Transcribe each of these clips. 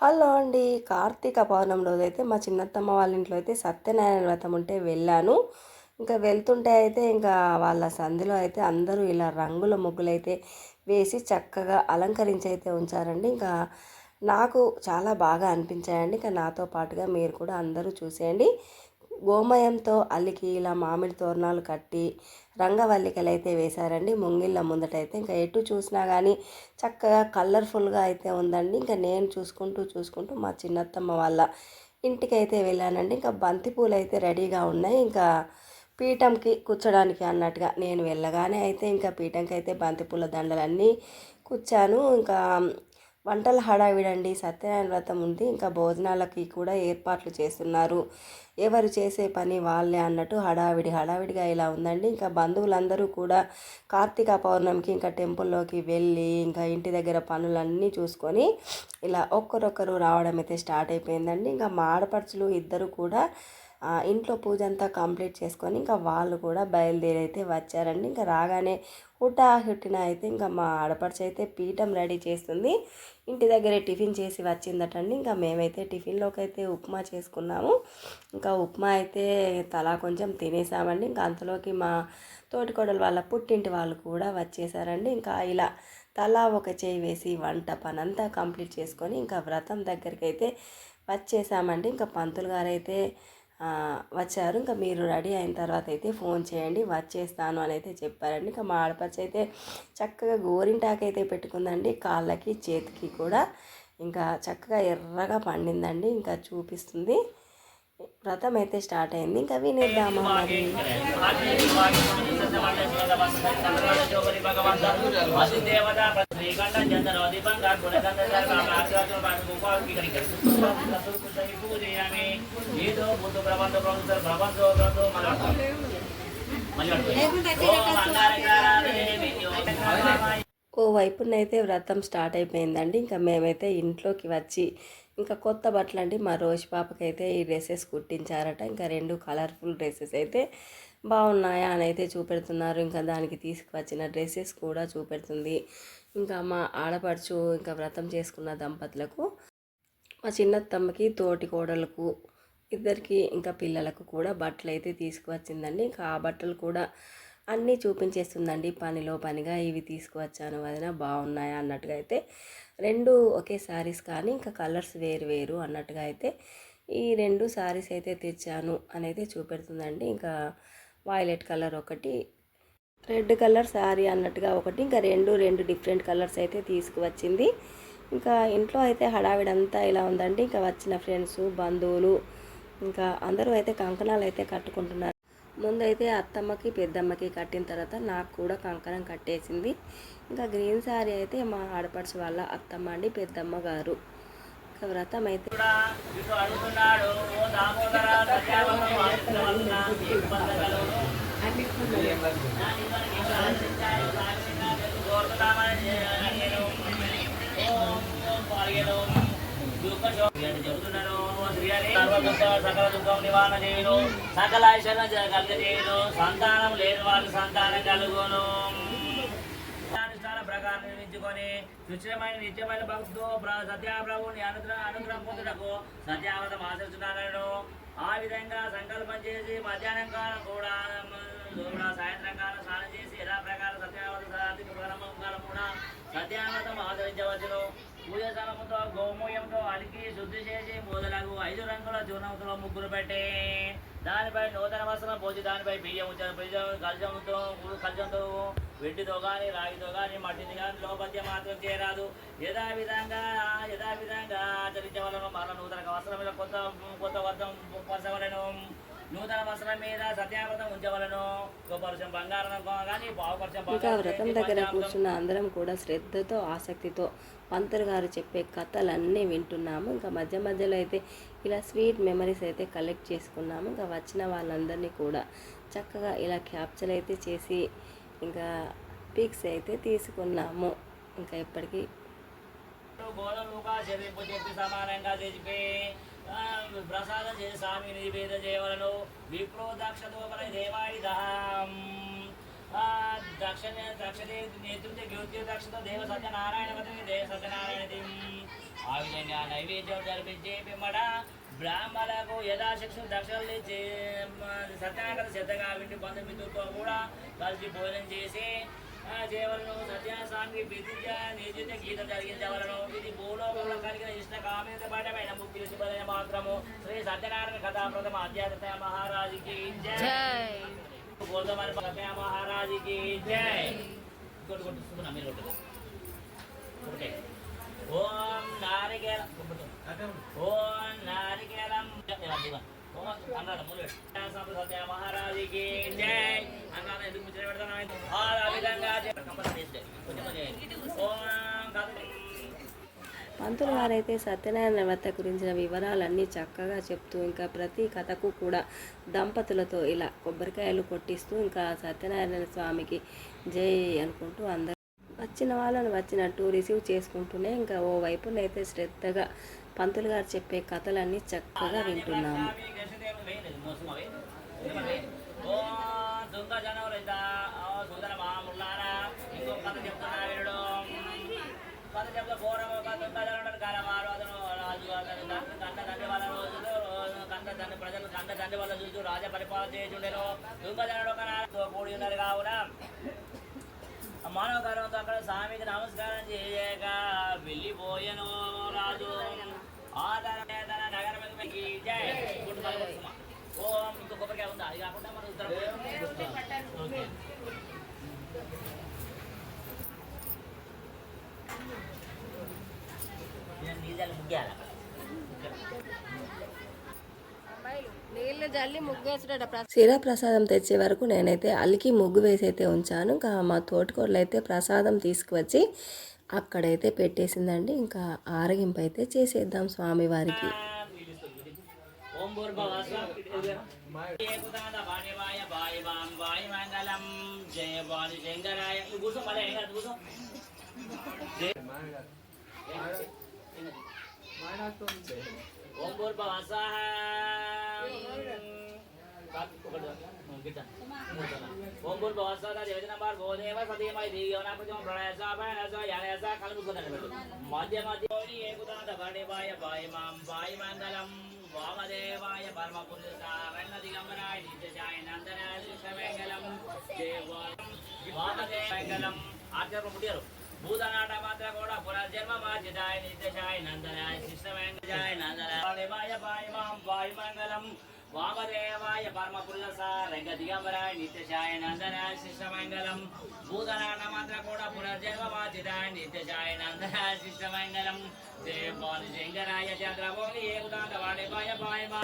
Hello అండి కార్తీక పౌర్ణమి రోజు అయితే మా చిన్నత్తమ్మ వాళ్ళ ఇంట్లో అయితే సత్యనారాయణ వ్రతం ఉంటే వెళ్ళాను. ఇంకా వెళ్తుంటే అయితే ఇంకా వాళ్ళ సంధిలో అయితే అందరూ ఇలా రంగుల ముగ్గులు అయితే వేసి చక్కగా అలంకరించి అయితే ఉంచారండి. ఇంకా నాకు చాలా బాగా అనిపించాయండి. ఇంకా నాతో పాటుగా మీరు కూడా అందరూ చూసేయండి. గోమయంతో అల్లికి ఇలా మామిడి తోరణాలు కట్టి రంగవల్లికలు అయితే వేశారండి. ముంగిళ్ళ ముందటైతే ఇంకా ఎటు చూసినా కానీ చక్కగా కలర్ఫుల్గా అయితే ఉందండి. ఇంకా నేను చూసుకుంటూ చూసుకుంటూ మా చిన్నత్తమ్మ వాళ్ళ ఇంటికి అయితే వెళ్ళానండి. ఇంకా బంతిపూలు అయితే రెడీగా ఉన్నాయి. ఇంకా పీఠంకి కూర్చోడానికి అన్నట్టుగా నేను వెళ్ళగానే అయితే ఇంకా పీఠంకి అయితే బంతిపూల దండలన్నీ కూర్చాను. ఇంకా వంటల హడావిడండి. సత్యనారాయణ వ్రతం ఉంది. ఇంకా భోజనాలకి కూడా ఏర్పాట్లు చేస్తున్నారు. ఎవరు చేసే పని వాళ్ళే అన్నట్టు హడావిడి హడావిడిగా ఇలా ఉందండి. ఇంకా బంధువులందరూ కూడా కార్తీక పౌర్ణమికి ఇంకా టెంపుల్లోకి వెళ్ళి ఇంకా ఇంటి దగ్గర పనులన్నీ చూసుకొని ఇలా ఒక్కరొక్కరు రావడం అయితే స్టార్ట్ అయిపోయిందండి. ఇంకా మా ఆడపడుచులు ఇద్దరు కూడా ఇంట్లో పూజ అంతా కంప్లీట్ చేసుకొని ఇంకా వాళ్ళు కూడా బయలుదేరి అయితే వచ్చారండి. ఇంకా రాగానే హుటా హుట్టిన అయితే ఇంకా మా ఆడపడిచి అయితే పీఠం రెడీ చేస్తుంది. ఇంటి దగ్గరే టిఫిన్ చేసి వచ్చిందటండి. ఇంకా మేమైతే టిఫిన్లోకి అయితే ఉప్మా చేసుకున్నాము. ఇంకా ఉప్మా అయితే తలా కొంచెం తినేసామండి. ఇంకా అంతలోకి మా తోటికోడలు వాళ్ళ పుట్టింటి వాళ్ళు కూడా వచ్చేసారండి. ఇంకా ఇలా తలా ఒక చేయి వేసి వంట పనంతా కంప్లీట్ చేసుకొని ఇంకా వ్రతం దగ్గరికి అయితే వచ్చేసామండి. ఇంకా పంతులు గారు అయితే వచ్చారు. ఇంకా మీరు రెడీ అయిన తర్వాత అయితే ఫోన్ చేయండి. వచ్చేస్తాను అని అయితే చెప్పారండి. ఇంకా మా ఆడపచ్చి అయితే చక్కగా గోరింటాకు అయితే పెట్టుకుందండి. కాళ్ళకి చేతికి కూడా ఇంకా చక్కగా ఎర్రగా పండిందండి. ఇంకా చూపిస్తుంది. వ్రతం అయితే స్టార్ట్ అయింది. ఇంకా వినేద్దామా మరి? ఓ వైపునైతే వ్రతం స్టార్ట్ అయిపోయిందండి. ఇంకా మేమైతే ఇంట్లోకి వచ్చి ఇంకా కొత్త బట్టలు అండి మా రోజు పాపకి అయితే ఈ డ్రెస్సెస్ కుట్టించారట. ఇంకా రెండు కలర్ఫుల్ డ్రెస్సెస్ అయితే బాగున్నాయా అని అయితే చూపెడుతున్నారు. ఇంకా దానికి తీసుకువచ్చిన డ్రెస్సెస్ కూడా చూపెడుతుంది. ఇంకా మా ఆడపడుచు ఇంకా వ్రతం చేసుకున్న దంపతులకు మా చిన్నత్తమ్మకి తోటి కోడలకు ఇద్దరికి ఇంకా పిల్లలకు కూడా బట్టలు అయితే తీసుకువచ్చిందండి. ఇంకా ఆ బట్టలు కూడా అన్నీ చూపించేస్తుందండి. పనిలో పనిగా ఇవి తీసుకువచ్చాను వదిన బాగున్నాయా అన్నట్టుగా అయితే. రెండు ఒకే శారీస్ కానీ ఇంకా కలర్స్ వేరు వేరు అన్నట్టుగా అయితే ఈ రెండు శారీస్ అయితే తెచ్చాను అనేది చూపెడుతుందండి. ఇంకా వైలెట్ కలర్ ఒకటి రెడ్ కలర్ శారీ అన్నట్టుగా ఒకటి ఇంకా రెండు రెండు డిఫరెంట్ కలర్స్ అయితే తీసుకువచ్చింది. ఇంకా ఇంట్లో అయితే హడావిడంతా ఇలా ఉందండి. ఇంకా వచ్చిన ఫ్రెండ్స్ బంధువులు ఇంకా అందరూ అయితే కంకణాలు అయితే కట్టుకుంటున్నారు. ముందైతే అత్తమ్మకి పెద్దమ్మకి కట్టిన తర్వాత నాకు కూడా కంకణం కట్టేసింది. ఇంకా గ్రీన్ శారీ అయితే మా ఆడపడుచు వాళ్ళ అత్తమ్మ అండి పెద్దమ్మ గారు. ఇంకా వ్రతం అయితే సకల దుఃఖం నివారణ చేయను సకల ఐశ్వర్యం కలిగజేయను. సంతానం లేని వాళ్ళు సంతానం కలుగును. ప్రకారం నిర్మించుకొని సుచిరమైన నిత్యమైన భక్తుతో సత్యాప్రభుని అనుగ్రహం అనుగ్రహం పొందుటకు సత్యావతం ఆశిస్తున్నాను ఆ విధంగా సంకల్పం చేసి మధ్యాహ్నం కాలం కూడా సాయంత్రం కాలం స్నానం చేసి ఎలా ప్రకారం సత్యావత కూడా సత్యావతం ఆచరించవచ్చును. పూజ స్థలముతో గోమూయంతో అలికి శుద్ధి చేసి మొదలగు ఐదు రంగుల చూర్ణంతో ముగ్గురు పెట్టి దానిపై నూతన వస్త్రం పోసి దానిపై బియ్యం కలజంతో కలజంతో వెండితో కానీ రాగితో కానీ మట్టిని కానీ లోపద్య మాత్రం చేయరాదు. యథావిధంగా యథావిధంగా ఆచరించవలను మరణ నూతన వస్త్రం కొత్త కొత్త వస్త్రం పరచవలను నూతన వస్త్రం మీద సత్యావతం ఉంచవలను. గోపరుషం బంగారం కానీ పావుపరుషం వ్రతం దగ్గర కూర్చున్న అందరం కూడా శ్రద్ధతో ఆసక్తితో పంతులు గారు చెప్పే కథలన్నీ వింటున్నాము. ఇంకా మధ్య మధ్యలో అయితే ఇలా స్వీట్ మెమరీస్ అయితే కలెక్ట్ చేసుకున్నాము. ఇంకా వచ్చిన వాళ్ళందరినీ కూడా చక్కగా ఇలా క్యాప్చర్ అయితే చేసి ఇంకా పిక్స్ అయితే తీసుకున్నాము. ఇంకా ఎప్పటికీ సమానంగా ప్రసాదం చేసి స్వామి నివేద చేయవలను. విప్రో దక్షతో దేవాయి దహం దక్ష దక్ష నేతృత్వ జ్యోతి దక్షతో దేవ సత్యనారాయణ దేవ సత్యనారాయణ ఆ విధంగా నైవేద్యం జరిపించే పిమ్మట బ్రాహ్మణులకు యథాశిక్షు దక్షిణలు ఇచ్చి సత్యాగ్రత శ్రద్ధగా వింటి బంధుమిత్రులతో కూడా కలిసి భోజనం చేసి చేయవలను సత్యాస్వామికి విద్య నిజిత గీతం జరిగించవలను ఇది భూలోకంలో కలిగిన ఇష్ట కామిత పాఠమైన ముక్తి శుభదయ మాత్రము. శ్రీ సత్యనారాయణ కథా ప్రథమ అధ్యాత్మ మహారాజుకి జై. జై కొట్టు మీరు ఒకటే ఓం నారికేల ఓం నారికేలం అన్నాడు సత్య మహారాజుకి జై ఎందుకు ముచ్చట పెడతాను ఆ విధంగా కొంచెం ఓం పంతులు గారైతే సత్యనారాయణ వ్రత గురించిన వివరాలన్నీ చక్కగా చెప్తూ ఇంకా ప్రతి కథకు కూడా దంపతులతో ఇలా కొబ్బరికాయలు కొట్టిస్తూ ఇంకా సత్యనారాయణ స్వామికి జై అనుకుంటూ అందరూ వచ్చిన వాళ్ళని వచ్చినట్టు రిసీవ్ చేసుకుంటూనే ఇంకా ఓ వైపునైతే శ్రద్ధగా పంతులు గారు చెప్పే కథలన్నీ చక్కగా వింటున్నాము. తండ్రి వల్ల చూస్తూ రాజ పరిపాలన చేయుచుండెను. దుంగ జనుడు కూడి ఉన్నది కావున మానవ గర్వంతో అక్కడ స్వామికి నమస్కారం చేయక వెళ్ళిపోయాను రాజు ఆదరణ తన నగరం జై ఓం ఇంకో కొబ్బరికాయ ఉందా అది కాకుండా మనం ఉత్తరం ఓకే నీళ్ళు ముగ్గాల శిరా ప్రసాదం తెచ్చే వరకు నేనైతే అలికి ముగ్గు వేసి అయితే ఉంచాను. ఇంకా మా తోటికోడలు అయితే ప్రసాదం తీసుకువచ్చి అక్కడైతే పెట్టేసిందండి. ఇంకా ఆరగింపు అయితే చేసేద్దాం స్వామివారికి. ఓం భూర్భవస్వ ఓం భూర్భవస్వ దేవజనమార్ గోదేవ సతీమై దివ్యోనా ప్రతిమ ప్రణయస భయనస యానయస మధ్య మధ్య ఏకుదాన వాణివాయ వాయుమాం వాయుమంగళం వామదేవాయ పరమపురుషారణ్య దిగంబరాయ నిత్యజాయ నందనాయ వామదేవంగళం ఆచార్య పుట్టారు భూతనాట మాత్ర కూడా పునర్జన్మ మార్జితాయ నిత్యజాయ నందనాయ కృష్ణమంగళాయ నందనాయ వాయుమాం వాయుమంగళం వామదేవాయ పరమపురుషారంగ దిగంబరాయ నిత్యజాయ నందనాయ కృష్ణమంగళం భూతనాట మాత్ర కూడా పునర్జన్మ మార్జితాయ నిత్యజాయ నందనాయ కృష్ణమంగళం దేవాని శంకరాయ చంద్రమౌళి ఏకుదాంత వాణిపాయ పాయమా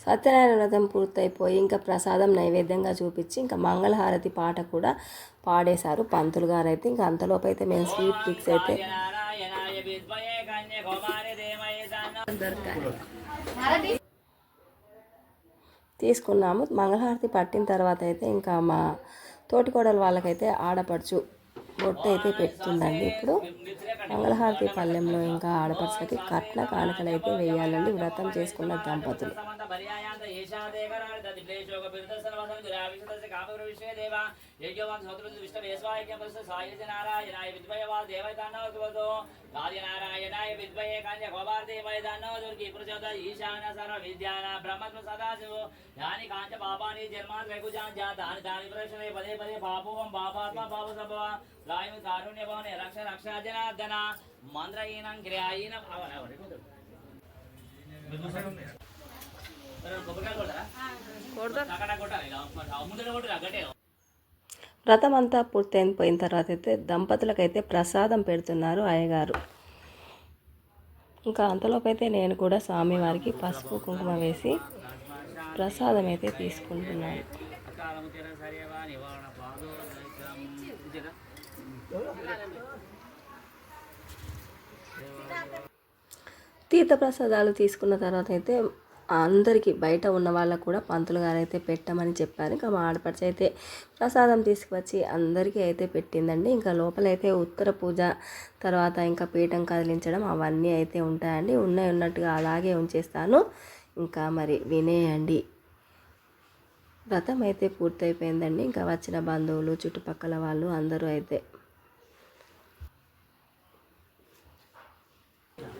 సత్యనారాయణ వ్రతం పూర్తయిపోయి ఇంకా ప్రసాదం నైవేద్యంగా చూపించి ఇంకా మంగళహారతి పాట కూడా పాడేశారు పంతులు గారు అయితే. ఇంకా అంతలోపు అయితే మేము స్వీట్ పిక్స్ అయితే నారాయణాయ తీసుకున్నాము. మంగళహారతి పట్టిన తర్వాత అయితే ఇంకా మా తోటికోడలు వాళ్ళకైతే ఆడపడుచు బొట్టు అయితే పెడుతుందండి ఇప్పుడు. మంగళహారతి పల్లెంలో ఇంకా ఆడపడుచులకి కట్న కానుకలు అయితే వేయాలండి. వ్రతం చేసుకున్న దంపతులు. సమంత పర్యాయాంత దుర్గి ప్రచోద ఈశాన సర్వ విద్యాన యాని కాంచ పాపాని జన్మాన్ దాని ప్రశ్నే పదే పదే పాపం పాపాత్మ పాప సంభవ రాయము కారుణ్య భవనే రక్ష రక్ష జనార్దన వ్రతం అంతా పూర్తయిపోయిన తర్వాత అయితే దంపతులకైతే ప్రసాదం పెడుతున్నారు అయ్యగారు. ఇంకా అంతలోపు అయితే నేను కూడా స్వామివారికి పసుపు కుంకుమ వేసి ప్రసాదం అయితే తీసుకుంటున్నాను. తీర్థప్రసాదాలు తీసుకున్న తర్వాత అయితే అందరికీ బయట ఉన్న వాళ్ళకు కూడా పంతులు గారు అయితే పెట్టమని చెప్పారు. ఇంకా మా ఆడపడిచి అయితే ప్రసాదం తీసుకువచ్చి అందరికీ అయితే పెట్టిందండి. ఇంకా లోపలైతే ఉత్తర పూజ తర్వాత ఇంకా పీఠం కదిలించడం అవన్నీ అయితే ఉంటాయండి. ఉన్నాయి ఉన్నట్టుగా అలాగే ఉంచేస్తాను. ఇంకా మరి వినేయండి. వ్రతం అయితే పూర్తయిపోయిందండి. ఇంకా వచ్చిన బంధువులు చుట్టుపక్కల వాళ్ళు అందరూ అయితే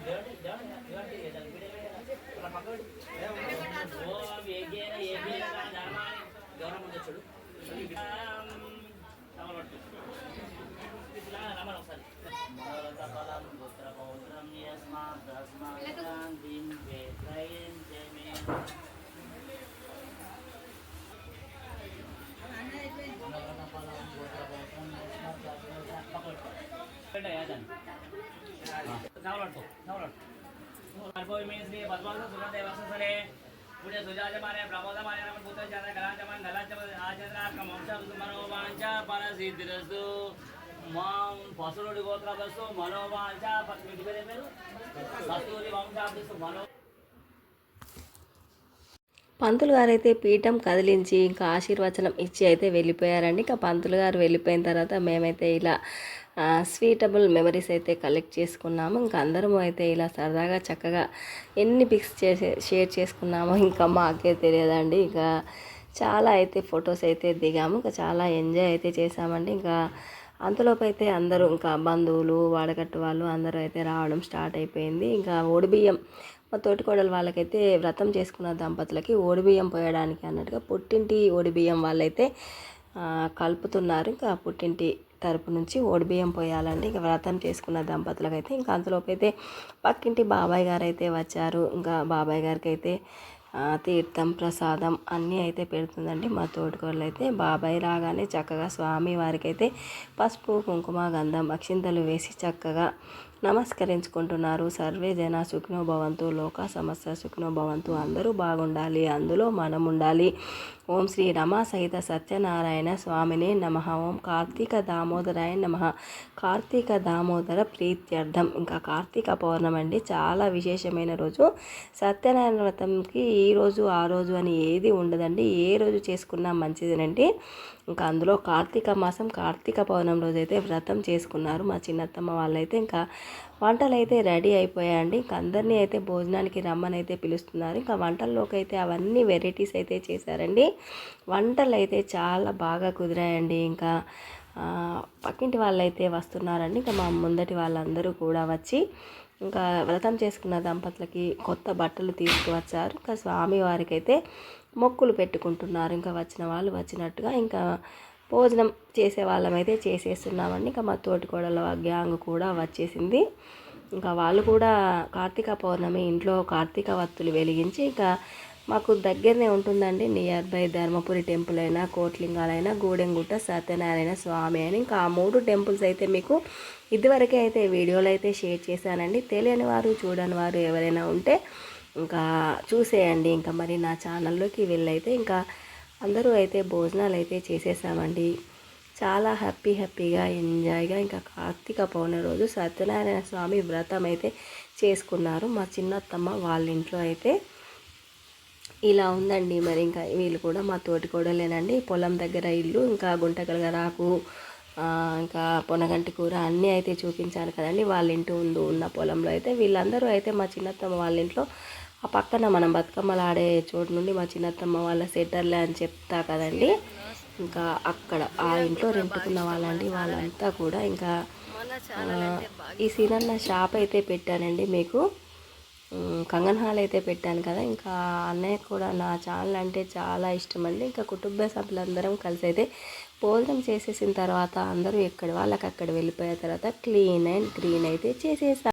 నేతాది సమయాధికాయ దుర్గ తిరుచుతి మనోహరం ధూమమాగ్రాపయామి ధూమమాగ్రాపయామి యజ్ఞేన యజ్ఞేన ఓం యజ్ఞేన యజ్ఞేన ధర్మాన్ని గౌరవం మాం మనో పంతులు గారు అయితే పీఠం కదిలించి ఇంకా ఆశీర్వచనం ఇచ్చి అయితే వెళ్ళిపోయారండి. ఇంకా పంతులు గారు వెళ్ళిపోయిన తర్వాత మేమైతే ఇలా స్వీటబుల్ మెమరీస్ అయితే కలెక్ట్ చేసుకున్నాము. ఇంకా అందరం అయితే ఇలా సరదాగా చక్కగా ఎన్ని పిక్స్ చేసే షేర్ చేసుకున్నామో ఇంకా మాకే తెలియదండి. ఇంకా చాలా అయితే ఫొటోస్ అయితే దిగాము. ఇంకా చాలా ఎంజాయ్ అయితే చేసామండి ఇంకా అంతలోపు అయితే అందరూ ఇంకా బంధువులు వాడగట్టు వాళ్ళు అందరూ అయితే రావడం స్టార్ట్ అయిపోయింది. ఇంకా ఓడిబియ్యం మా తోటికోడలు వాళ్ళకైతే వ్రతం చేసుకున్న దంపతులకి ఓడిబియ్యం పోయడానికి అన్నట్టుగా పుట్టింటి ఓడిబియ్యం వాళ్ళైతే కలుపుతున్నారు. ఇంకా పుట్టింటి తరపు నుంచి ఓడిబియ్యం పోయాలండి ఇంకా వ్రతం చేసుకున్న దంపతులకు అయితే ఇంకా అంతలోపు అయితే పక్కింటి బాబాయ్ గారు అయితే వచ్చారు. ఇంకా బాబాయ్ గారికి అయితే తీర్థం ప్రసాదం అన్నీ అయితే పెడుతుందండి మా తోటికోడలు అయితే బాబాయ్ రాగానే చక్కగా స్వామి వారికి అయితే పసుపు కుంకుమ గంధం అక్షింతలు వేసి చక్కగా నమస్కరించుకుంటున్నారు. సర్వే జన సుఖినో భవంతు లోక సమస్య సుఖినో భవంతు అందరూ బాగుండాలి అందులో మనం ఉండాలి ఓం శ్రీ రమా సహిత సత్యనారాయణ స్వామిని నమ. ఓం కార్తీక దామోదరాయ నమ. కార్తీక దామోదర ప్రీత్యర్థం. ఇంకా కార్తీక పౌర్ణమి అండి. చాలా విశేషమైన రోజు. సత్యనారాయణ వ్రతంకి ఈ రోజు ఆ రోజు అని ఏది ఉండదండి. ఏ రోజు చేసుకున్నా మంచిదేనండి. ఇంకా అందులో కార్తీక మాసం కార్తీక పౌర్ణమి రోజైతే వ్రతం చేసుకున్నారు మా చిన్నత్తమ్మ వాళ్ళైతే. ఇంకా వంటలు అయితే రెడీ అయిపోయాయండి. ఇంకా అందరినీ అయితే భోజనానికి రమ్మని అయితే పిలుస్తున్నారు. ఇంకా వంటల్లోకి అయితే అవన్నీ వెరైటీస్ అయితే చేశారండి. వంటలు అయితే చాలా బాగా కుదిరాయండి. ఇంకా పక్కింటి వాళ్ళు అయితే వస్తున్నారండి. ఇంకా మా ముందటి వాళ్ళందరూ కూడా వచ్చి ఇంకా వ్రతం చేసుకున్న దంపతులకి కొత్త బట్టలు తీసుకువచ్చారు. ఇంకా స్వామి వారికైతే అయితే మొక్కులు పెట్టుకుంటున్నారు. ఇంకా వచ్చిన వాళ్ళు వచ్చినట్టుగా ఇంకా భోజనం చేసే వాళ్ళమైతే చేసేస్తున్నామండి. ఇంకా మా తోటికోడల గ్యాంగ్ కూడా వచ్చేసింది. ఇంకా వాళ్ళు కూడా కార్తీక పౌర్ణమి ఇంట్లో కార్తీక వత్తులు వెలిగించి ఇంకా మాకు దగ్గరనే ఉంటుందండి. నియర్ బై ధర్మపురి టెంపుల్ అయినా కోట్లింగాలైనా గూడెంగుట్ట సత్యనారాయణ స్వామి అని ఇంకా ఆ మూడు టెంపుల్స్ అయితే మీకు ఇదివరకే అయితే వీడియోలు అయితే షేర్ చేశానండి. తెలియని వారు చూడని వారు ఎవరైనా ఉంటే ఇంకా చూసేయండి. ఇంకా మరి నా ఛానల్లోకి వెళ్ళైతే ఇంకా అందరూ అయితే భోజనాలు అయితే చేసేసామండి. చాలా హ్యాపీ హ్యాపీగా ఎంజాయ్గా ఇంకా కార్తీక పౌర్ణమి రోజు సత్యనారాయణ స్వామి వ్రతం అయితే చేసుకున్నారు. మా చిన్నత్తమ్మ వాళ్ళ ఇంట్లో అయితే ఇలా ఉందండి. మరి ఇంకా వీళ్ళు కూడా మా తోటి కూడలేనండి పొలం దగ్గర ఇల్లు ఇంకా గుంటకలగా రాకు ఇంకా పొనగంటి కూర అన్నీ అయితే చూపించాను కదండి. వాళ్ళ ఇంటి ముందు ఉన్న పొలంలో అయితే వీళ్ళందరూ అయితే మా చిన్నత్తమ్మ వాళ్ళ ఇంట్లో ఆ పక్కన మనం బతుకమ్మలు ఆడే చోటు నుండి మా చిన్నత్తమ్మ వాళ్ళ సెటర్లే అని చెప్తా కదండి. ఇంకా అక్కడ ఆ ఇంట్లో రెంటుకున్న వాళ్ళండి వాళ్ళంతా కూడా ఇంకా ఈ సీనన్న షాప్ అయితే పెట్టానండి మీకు. కంగన్ హాల్ అయితే పెట్టాను కదా ఇంకా అన్నయ్య కూడా నా ఛానల్ అంటే చాలా ఇష్టం అండి ఇంకా కుటుంబ సభ్యులందరం కలిసి అయితే భోజనం చేసేసిన తర్వాత అందరూ ఎక్కడ వాళ్ళకి అక్కడ వెళ్ళిపోయిన తర్వాత క్లీన్ అండ్ గ్రీన్ అయితే చేసేసాను